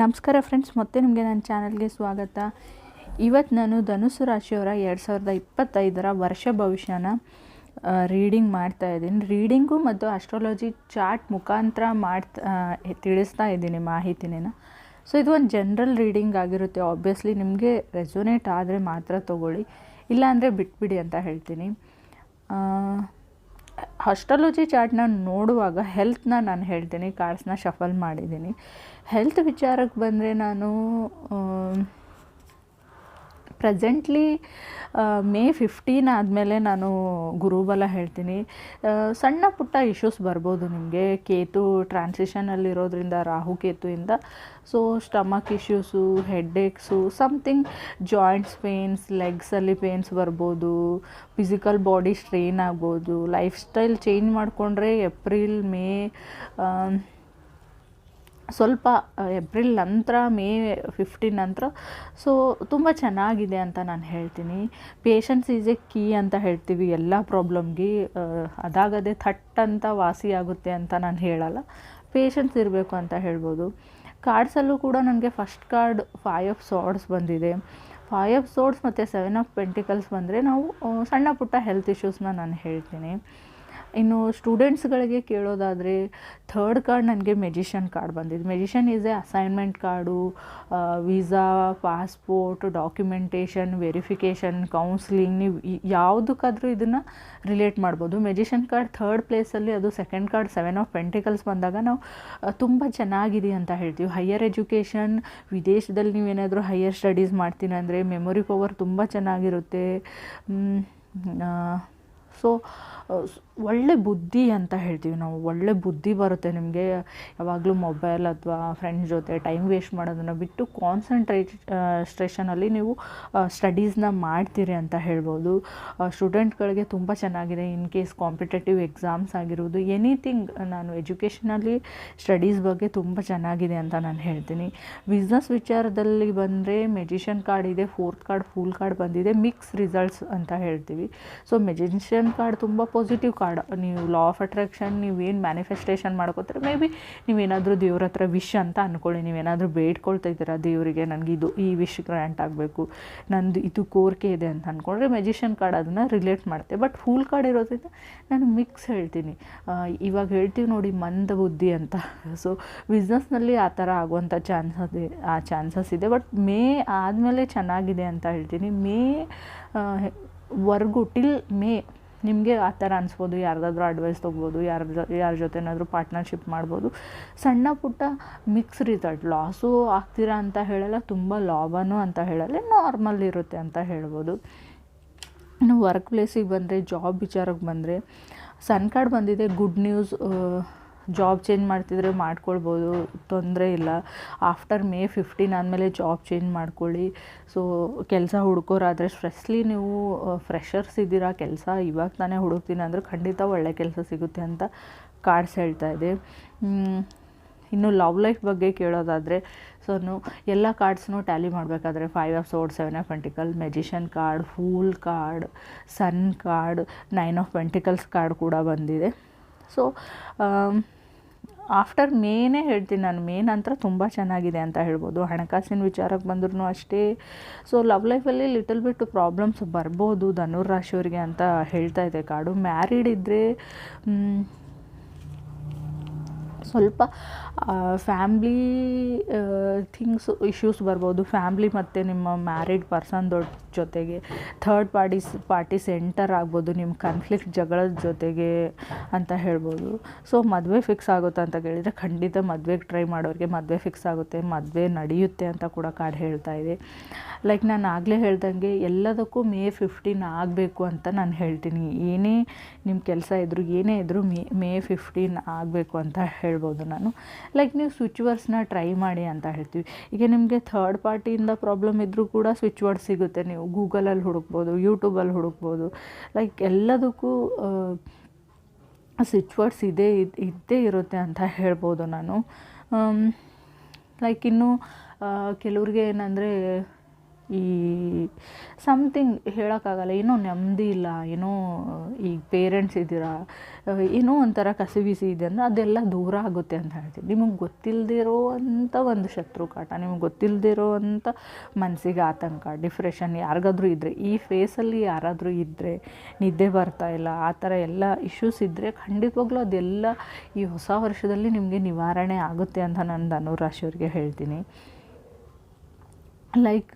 ನಮಸ್ಕಾರ ಫ್ರೆಂಡ್ಸ್ ಮತ್ತೆ ನಿಮಗೆ ನನ್ನ ಚಾನಲ್ಗೆ ಸ್ವಾಗತ. ಇವತ್ತು ನಾನು ಧನುಸು ರಾಶಿಯವರ ಎರಡು ಸಾವಿರದ ಇಪ್ಪತ್ತೈದರ ವರ್ಷ ಭವಿಷ್ಯನ ರೀಡಿಂಗ್ ಮಾಡ್ತಾ ಇದ್ದೀನಿ. ರೀಡಿಂಗು ಮತ್ತು ಅಸ್ಟ್ರಾಲಜಿ ಚಾರ್ಟ್ ಮುಖಾಂತರ ಮಾಡ್ತಾ ತಿಳಿಸ್ತಾ ಇದ್ದೀನಿ ಮಾಹಿತಿನೇನ. ಸೊ ಇದು ಒಂದು ಜನ್ರಲ್ ರೀಡಿಂಗ್ ಆಗಿರುತ್ತೆ. ಆಬ್ವಿಯಸ್ಲಿ ನಿಮಗೆ ರೆಸೊನೇಟ್ ಆದರೆ ಮಾತ್ರ ತೊಗೊಳ್ಳಿ. ಇಲ್ಲಾಂದರೆ ಬಿಟ್ಬಿಡಿ ಅಂತ ಹೇಳ್ತೀನಿ. ಅಸ್ಟ್ರಾಲಜಿ ಚಾರ್ಟ್ನ ನೋಡುವಾಗ ಹೆಲ್ತ್ನ ನಾನು ಹೇಳ್ತೀನಿ ಕಾರ್ಡ್ಸ್ನ ಶಫಲ್ ಮಾಡಿದ್ದೀನಿ. ಹೆಲ್ತ್ ವಿಚಾರಕ್ಕೆ ಬಂದರೆ ನಾನು ಪ್ರೆಸೆಂಟ್ಲಿ ಮೇ ಫಿಫ್ಟೀನ್ ಆದಮೇಲೆ ನಾನು ಗುರುಬಲ ಹೇಳ್ತೀನಿ. ಸಣ್ಣ ಪುಟ್ಟ ಇಶ್ಯೂಸ್ ಬರ್ಬೋದು ನಿಮಗೆ. ಕೇತು ಟ್ರಾನ್ಸಿಷನಲ್ಲಿರೋದ್ರಿಂದ Rahu ಕೇತುವಿಂದ. So stomach issues headaches something joints pains ಲೆಗ್ಸಲ್ಲಿ pains ಬರ್ಬೋದು. ಫಿಸಿಕಲ್ ಬಾಡಿ ಸ್ಟ್ರೈನ್ ಆಗ್ಬೋದು. ಲೈಫ್ ಸ್ಟೈಲ್ ಚೇಂಜ್ ಮಾಡಿಕೊಂಡ್ರೆ ಏಪ್ರಿಲ್ ಮೇ ಸ್ವಲ್ಪ ಏಪ್ರಿಲ್ ನಂತರ, ಮೇ ಫಿಫ್ಟೀನ್ ನಂತರ. ಸೊ ತುಂಬ ಚೆನ್ನಾಗಿದೆ ಅಂತ ನಾನು ಹೇಳ್ತೀನಿ. ಪೇಷನ್ಸ್ ಈಸ್ ಎ ಕೀ ಅಂತ ಹೇಳ್ತೀವಿ ಎಲ್ಲ ಪ್ರಾಬ್ಲಮ್ಗೆ ಅದಾಗದೆ ಥಟ್ ಅಂತ ವಾಸಿ ಆಗುತ್ತೆ ಅಂತ ನಾನು ಹೇಳಲ್ಲ. ಪೇಷನ್ಸ್ ಇರಬೇಕು ಅಂತ ಹೇಳ್ಬೋದು. ಕಾರ್ಡ್ಸಲ್ಲೂ ಕೂಡ ನನಗೆ first card five of swords ಬಂದಿದೆ. ಫೈವ್ ಆಫ್ ಸೋರ್ಡ್ಸ್ ಮತ್ತು ಸೆವೆನ್ ಆಫ್ ಪೆಂಟಿಕಲ್ಸ್ ಬಂದರೆ ನಾವು ಸಣ್ಣ ಪುಟ್ಟ ಹೆಲ್ತ್ ಇಶ್ಯೂಸ್ನ ನಾನು ಹೇಳ್ತೀನಿ. ಇನ್ನು ಸ್ಟೂಡೆಂಟ್ಸ್ಗಳಿಗೆ ಕೇಳೋದಾದರೆ ಥರ್ಡ್ ಕಾರ್ಡ್ ನನಗೆ ಮೆಜಿಷನ್ ಕಾರ್ಡ್ ಬಂದಿದೆ. Magician is a assignment card visa passport documentation verification counselling ನೀವು ಯಾವುದಕ್ಕಾದರೂ ಇದನ್ನು ರಿಲೇಟ್ ಮಾಡ್ಬೋದು. ಮೆಜಿಷನ್ ಕಾರ್ಡ್ ಥರ್ಡ್ ಪ್ಲೇಸಲ್ಲಿ ಅದು second card seven of pentacles ಬಂದಾಗ ನಾವು ತುಂಬ ಚೆನ್ನಾಗಿದೆ ಅಂತ ಹೇಳ್ತೀವಿ. ಹೈಯರ್ ಎಜುಕೇಷನ್ ವಿದೇಶದಲ್ಲಿ ನೀವೇನಾದರೂ ಹೈಯರ್ ಸ್ಟಡೀಸ್ ಮಾಡ್ತೀನಿ ಅಂದರೆ ಮೆಮೊರಿ ಪವರ್ ತುಂಬ ಚೆನ್ನಾಗಿರುತ್ತೆ. ಸೊ ಒಳ್ಳೆ ಬುದ್ಧಿ ಅಂತ ಹೇಳ್ತೀವಿ ನಾವು. ಒಳ್ಳೆ ಬುದ್ಧಿ ಬರುತ್ತೆ ನಿಮಗೆ. ಯಾವಾಗಲೂ ಮೊಬೈಲ್ ಅಥವಾ ಫ್ರೆಂಡ್ಸ್ ಜೊತೆ ಟೈಮ್ ವೇಸ್ಟ್ ಮಾಡೋದನ್ನು ಬಿಟ್ಟು ಕಾನ್ಸಂಟ್ರೇಟ್ ಸ್ಟ್ರೇಷನಲ್ಲಿ ನೀವು ಸ್ಟಡೀಸ್ನ ಮಾಡ್ತೀರಿ ಅಂತ ಹೇಳ್ಬೋದು. ಸ್ಟೂಡೆಂಟ್ಗಳಿಗೆ ತುಂಬ ಚೆನ್ನಾಗಿದೆ. ಇನ್ ಕೇಸ್ ಕಾಂಪಿಟೇಟಿವ್ ಎಕ್ಸಾಮ್ಸ್ ಆಗಿರ್ಬೋದು ಎನಿಥಿಂಗ್ ನಾನು ಎಜುಕೇಷನಲ್ಲಿ ಸ್ಟಡೀಸ್ ಬಗ್ಗೆ ತುಂಬ ಚೆನ್ನಾಗಿದೆ ಅಂತ ನಾನು ಹೇಳ್ತೀನಿ. ಬಿಸ್ನೆಸ್ ವಿಚಾರದಲ್ಲಿ ಬಂದರೆ ಮೆಜಿಷನ್ ಕಾರ್ಡ್ ಇದೆ ಫೋರ್ತ್ ಕಾರ್ಡ್ ಫುಲ್ ಕಾರ್ಡ್ ಬಂದಿದೆ ಮಿಕ್ಸ್ ರಿಸಲ್ಟ್ಸ್ ಅಂತ ಹೇಳ್ತೀವಿ. ಸೊ ಕಾರ್ಡ್ ತುಂಬ ಪಾಸಿಟಿವ್ ಕಾರ್ಡ್. ನೀವು ಲಾ ಆಫ್ ಅಟ್ರಾಕ್ಷನ್ ನೀವೇನು ಮ್ಯಾನಿಫೆಸ್ಟೇಷನ್ ಮಾಡ್ಕೋತಾರೆ ಮೇ ಬಿ ನೀವೇನಾದರೂ ದೇವ್ರ ಹತ್ರ ವಿಶ್ ಅಂತ ಅಂದ್ಕೊಳ್ಳಿ ನೀವೇನಾದರೂ ಬೇಡ್ಕೊಳ್ತಾ ಇದ್ದೀರಾ, ದೇವರಿಗೆ ನನಗೆ ಇದು ಈ ವಿಶ್ ಗ್ರ್ಯಾಂಟ್ ಆಗಬೇಕು, ನಂದು ಇದು ಕೋರಿಕೆ ಇದೆ ಅಂತ ಅಂದ್ಕೊಂಡ್ರೆ ಮೆಜಿಷಿಯನ್ ಕಾರ್ಡ್ ಅದನ್ನು ರಿಲೇಟ್ ಮಾಡುತ್ತೆ ಬಟ್ ಫೂಲ್ ಕಾರ್ಡ್ ಇರೋದ್ರಿಂದ ನಾನು ಮಿಕ್ಸ್ ಹೇಳ್ತೀನಿ. ಇವಾಗ ಹೇಳ್ತೀವಿ ನೋಡಿ ಮಂದ ಬುದ್ಧಿ ಅಂತ. ಸೊ ಬಿಸ್ನೆಸ್ನಲ್ಲಿ ಆ ಥರ ಆಗುವಂಥ ಚಾನ್ಸಸ್ ಆ ಚಾನ್ಸಸ್ ಇದೆ. ಬಟ್ ಮೇ ಆದಮೇಲೆ ಚೆನ್ನಾಗಿದೆ ಅಂತ ಹೇಳ್ತೀನಿ. ಮೇ ವರ್ಗು ಟಿಲ್ ಮೇ ನಿಮಗೆ ಆ ಥರ ಅನಿಸ್ಬೋದು, ಯಾರ್ದಾದ್ರೂ ಅಡ್ವೈಸ್ ತೊಗ್ಬೋದು, ಯಾರ ಯಾರ ಜೊತೆನಾದರೂ ಪಾರ್ಟ್ನರ್ಶಿಪ್ ಮಾಡ್ಬೋದು. ಸಣ್ಣ ಪುಟ್ಟ ಮಿಕ್ಸ್ ರಿಸಲ್ಟ್ ಲಾಸು ಆಗ್ತೀರಾ ಅಂತ ಹೇಳಲ್ಲ, ತುಂಬ ಲಾಭನೂ ಅಂತ ಹೇಳಲ್ಲ ನಾರ್ಮಲ್ ಇರುತ್ತೆ ಅಂತ ಹೇಳ್ಬೋದು. ಇನ್ನು ವರ್ಕ್ ಪ್ಲೇಸಿಗೆ ಬಂದರೆ ಜಾಬ್ ವಿಚಾರಕ್ಕೆ ಬಂದರೆ ಸನ್ ಕಾರ್ಡ್ ಬಂದಿದೆ ಗುಡ್ ನ್ಯೂಸ್ ಜಾಬ್ ಚೇಂಜ್ ಮಾಡ್ತಿದ್ರೆ ಮಾಡ್ಕೊಳ್ಬೋದು, ತೊಂದರೆ ಇಲ್ಲ. ಆಫ್ಟರ್ ಮೇ ಫಿಫ್ಟೀನ್ ಆದಮೇಲೆ ಜಾಬ್ ಚೇಂಜ್ ಮಾಡ್ಕೊಳ್ಳಿ. ಸೊ ಕೆಲಸ ಹುಡ್ಕೋರಾದರೆ ಸ್ಟ್ರೆಸ್ಲಿ ನೀವು ಫ್ರೆಷರ್ಸ್ ಇದ್ದೀರಾ, ಕೆಲಸ ಇವಾಗ ತಾನೇ ಹುಡುಕ್ತೀನಿ ಅಂದರೆ ಖಂಡಿತ ಒಳ್ಳೆ ಕೆಲಸ ಸಿಗುತ್ತೆ ಅಂತ ಕಾರ್ಡ್ಸ್ ಹೇಳ್ತಾ ಇದೆ. ಇನ್ನು ಲವ್ ಲೈಫ್ ಬಗ್ಗೆ ಕೇಳೋದಾದರೆ ಸೊ ಎಲ್ಲ ಕಾರ್ಡ್ಸ್ನು ಟ್ಯಾಲಿ ಮಾಡಬೇಕಾದ್ರೆ five of swords seven of pentacle magician card fool card sun card nine of pentacles card ಕೂಡ ಬಂದಿದೆ. ಸೊ ಆಫ್ಟರ್ ಮೇನೇ ಹೇಳ್ತೀನಿ ನಾನು, ಮೇ ನಂತರ ತುಂಬ ಚೆನ್ನಾಗಿದೆ ಅಂತ ಹೇಳ್ಬೋದು. ಹಣಕಾಸಿನ ವಿಚಾರಕ್ಕೆ ಬಂದ್ರೂ ಅಷ್ಟೇ. ಸೊ ಲವ್ ಲೈಫಲ್ಲಿ ಲಿಟಲ್ ಬಿಟ್ಟು ಪ್ರಾಬ್ಲಮ್ಸ್ ಬರ್ಬೋದು ಧನುರ್ ರಾಶಿಯವರಿಗೆ ಅಂತ ಹೇಳ್ತಾ ಇದೆ ಕಾಡು. ಮ್ಯಾರಿಡ್ ಇದ್ದರೆ ಸ್ವಲ್ಪ ಫ್ಯಾಮ್ಲಿ ಥಿಂಗ್ಸ್ ಇಶ್ಯೂಸ್ ಬರ್ಬೋದು. ಫ್ಯಾಮ್ಲಿ ಮತ್ತು ನಿಮ್ಮ ಮ್ಯಾರಿಡ್ ಪರ್ಸನ್ ದೊಡ್ಡ ಜೊತೆಗೆ ಥರ್ಡ್ ಪಾರ್ಟೀಸ್ ಪಾರ್ಟೀಸ್ ಎಂಟರ್ ಆಗ್ಬೋದು ನಿಮ್ಮ ಕನ್ಫ್ಲಿಕ್ಟ್ ಜಗಳದ ಜೊತೆಗೆ ಅಂತ ಹೇಳ್ಬೋದು. ಸೊ ಮದುವೆ ಫಿಕ್ಸ್ ಆಗುತ್ತೆ ಅಂತ ಕೇಳಿದರೆ ಖಂಡಿತ ಮದುವೆಗೆ ಟ್ರೈ ಮಾಡೋರಿಗೆ ಮದುವೆ ಫಿಕ್ಸ್ ಆಗುತ್ತೆ, ಮದುವೆ ನಡೆಯುತ್ತೆ ಅಂತ ಕೂಡ ಕಾರ್ಡ್ ಹೇಳ್ತಾ ಇದೆ. ಲೈಕ್ ನಾನು ಆಗಲೇ ಹೇಳ್ದಂಗೆ ಎಲ್ಲದಕ್ಕೂ ಮೇ ಫಿಫ್ಟೀನ್ ಆಗಬೇಕು ಅಂತ ನಾನು ಹೇಳ್ತೀನಿ. ಏನೇ ನಿಮ್ಮ ಕೆಲಸ ಇದ್ದರೂ ಏನೇ ಇದ್ದರೂ ಮೇ ಮೇ ಫಿಫ್ಟೀನ್ ಆಗಬೇಕು ಅಂತ ಹೇಳ್ಬೋದು ನಾನು. ಲೈಕ್ ನೀವು ಸ್ವಿಚ್ ವರ್ಡ್ಸ್ನ ಟ್ರೈ ಮಾಡಿ ಅಂತ ಹೇಳ್ತೀವಿ. ಈಗ ನಿಮಗೆ ಥರ್ಡ್ ಪಾರ್ಟಿಯಿಂದ ಪ್ರಾಬ್ಲಮ್ ಇದ್ದರೂ ಕೂಡ ಸ್ವಿಚ್ ವರ್ಡ್ ಸಿಗುತ್ತೆ. ನೀವು ಗೂಗಲಲ್ಲಿ ಹುಡುಕ್ಬೋದು ಯೂಟ್ಯೂಬಲ್ಲಿ ಹುಡುಕ್ಬೋದು. ಲೈಕ್ ಎಲ್ಲದಕ್ಕೂ ಸ್ವಿಚ್ ವರ್ಡ್ಸ್ ಇದೇ ಇದ್ದೇ ಇರುತ್ತೆ ಅಂತ ಹೇಳ್ಬೋದು ನಾನು. ಲೈಕ್ ಇನ್ನು ಕೆಲವ್ರಿಗೆ ಏನಂದರೆ ಈ ಸಮಥಿಂಗ್ ಹೇಳೋಕ್ಕಾಗಲ್ಲ. ಏನೋ ನೆಮ್ಮದಿ ಇಲ್ಲ, ಏನೋ ಈಗ ಪೇರೆಂಟ್ಸ್ ಇದ್ದೀರಾ, ಏನೋ ಒಂಥರ ಕಸಿವಿಸಿ ಇದೆ ಅಂದರೆ ಅದೆಲ್ಲ ದೂರ ಆಗುತ್ತೆ ಅಂತ ಹೇಳ್ತೀನಿ. ನಿಮಗೆ ಗೊತ್ತಿಲ್ಲದಿರೋ ಅಂಥ ಒಂದು ಶತ್ರು ಕಾಟ ನಿಮಗೆ ಗೊತ್ತಿಲ್ಲದಿರೋ ಅಂಥ ಮನಸ್ಸಿಗೆ ಆತಂಕ ಡಿಪ್ರೆಷನ್ ಯಾರಿಗಾದ್ರೂ ಇದ್ದರೆ ಈ ಫೇಸಲ್ಲಿ ಯಾರಾದರೂ ಇದ್ದರೆ ನಿದ್ದೆ ಬರ್ತಾ ಇಲ್ಲ, ಆ ಥರ ಎಲ್ಲ ಇಶ್ಯೂಸ್ ಇದ್ದರೆ ಖಂಡಿತವಾಗ್ಲೂ ಅದೆಲ್ಲ ಈ ಹೊಸ ವರ್ಷದಲ್ಲಿ ನಿಮಗೆ ನಿವಾರಣೆ ಆಗುತ್ತೆ ಅಂತ ನಾನು ಧನುರಾಶಿಯವ್ರಿಗೆ ಹೇಳ್ತೀನಿ. ಲೈಕ್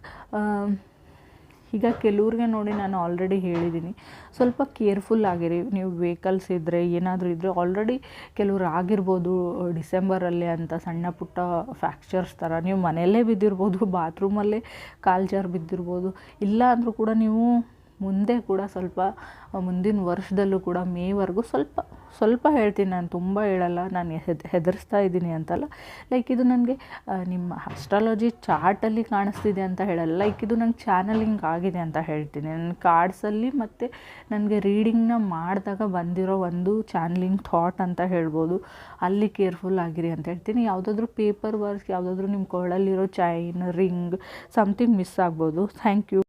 ಈಗ ಕೆಲವ್ರಿಗೆ ನೋಡಿ ನಾನು ಆಲ್ರೆಡಿ ಹೇಳಿದ್ದೀನಿ ಸ್ವಲ್ಪ ಕೇರ್ಫುಲ್ ಆಗಿರಿ. ನೀವು ವೆಹಿಕಲ್ಸ್ ಇದ್ದರೆ ಏನಾದರೂ ಇದ್ದರೆ ಆಲ್ರೆಡಿ ಕೆಲವ್ರು ಆಗಿರ್ಬೋದು ಡಿಸೆಂಬರಲ್ಲಿ ಅಂತ ಸಣ್ಣ ಪುಟ್ಟ ಫ್ಯಾಕ್ಚರ್ಸ್ ಥರ ನೀವು ಮನೆಯಲ್ಲೇ ಬಿದ್ದಿರ್ಬೋದು ಬಾತ್ರೂಮಲ್ಲೇ ಕಾಲು ಜಾರು ಬಿದ್ದಿರ್ಬೋದು ಇಲ್ಲ ಅಂದರೂ ಕೂಡ ನೀವು ಮುಂದೆ ಕೂಡ ಸ್ವಲ್ಪ ಮುಂದಿನ ವರ್ಷದಲ್ಲೂ ಕೂಡ ಮೇವರೆಗೂ ಸ್ವಲ್ಪ ಸ್ವಲ್ಪ ಹೇಳ್ತೀನಿ ನಾನು, ತುಂಬ ಹೇಳಲ್ಲ, ನಾನು ಹೆದ್, ಹೆದರಿಸ್ತಾ ಇದ್ದೀನಿ ಅಂತಲ್ಲ. ಲೈಕ್ ಇದು ನನಗೆ ನಿಮ್ಮ ಅಸ್ಟ್ರಾಲಜಿ ಚಾರ್ಟಲ್ಲಿ ಕಾಣಿಸ್ತಿದೆ ಅಂತ ಹೇಳಲ್ಲ. ಲೈಕ್ ಇದು ನಂಗೆ ಚಾನಲಿಂಗ್ ಆಗಿದೆ ಅಂತ ಹೇಳ್ತೀನಿ. ನನ್ನ ಕಾರ್ಡ್ಸಲ್ಲಿ ಮತ್ತು ನನಗೆ ರೀಡಿಂಗ್ನ ಮಾಡಿದಾಗ ಬಂದಿರೋ ಒಂದು ಚಾನಲಿಂಗ್ ಥಾಟ್ ಅಂತ ಹೇಳ್ಬೋದು. ಅಲ್ಲಿ ಕೇರ್ಫುಲ್ ಆಗಿರಿ ಅಂತ ಹೇಳ್ತೀನಿ. ಯಾವುದಾದ್ರೂ ಪೇಪರ್ ವರ್ಕ್ ಯಾವುದಾದ್ರೂ ನಿಮ್ಮ ಕೊಳಲ್ಲಿರೋ ಚೈನ್ ರಿಂಗ್ ಸಮ್ಥಿಂಗ್ ಮಿಸ್ ಆಗ್ಬೋದು. Thank you